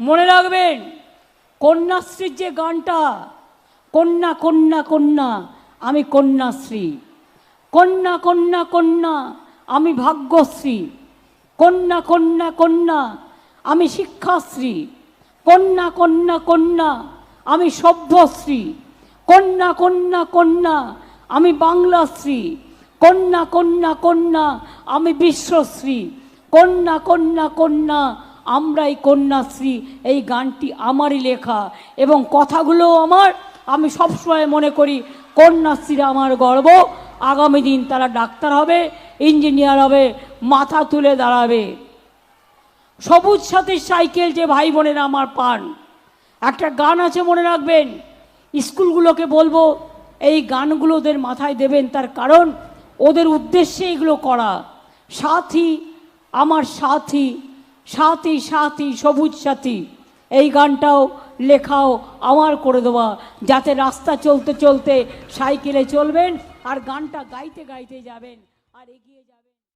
মনে রাখবেন কন্যাশ্রীর যে গানটা কন্যা কন্যা কন্যা আমি কন্যাশ্রী কন্যা কন্যা কন্যা আমি ভাগ্যশ্রী কন্যা কন্যা কন্যা আমি শিক্ষাশ্রী কন্যা কন্যা কন্যা আমি সভ্যশ্রী কন্যা কন্যা কন্যা আমি বাংলাশ্রী কন্যা কন্যা কন্যা আমি বিশ্বশ্রী কন্যা কন্যা কন্যা আমরাই কন্যাশ্রী, এই গানটি আমারই লেখা এবং কথাগুলো আমার, আমি সবসময় মনে করি কন্যাশ্রী আমার গর্ব, আগামী দিন তারা ডাক্তার হবে, ইঞ্জিনিয়ার হবে, মাথা তুলে দাঁড়াবে। সবুজ সাথী সাইকেল যে ভাই বোনেরা আমার পান, একটা গান আছে মনে রাখবেন, স্কুলগুলোকে বলব, এই গানগুলো ওদের মাথায় দেবেন তার কারণ, ওদের উদ্দেশ্যে এগুলো করা। সাথী, আমার সাথী সাথী সাথী, সবুজ সাথী। এই গানটাও, লেখাও আমার করে দেওয়া। যাতে রাস্তা চলতে চলতে সাইকেলে চলবেন আর গানটা গাইতে গাইতে যাবেন আর এগিয়ে যাবেন।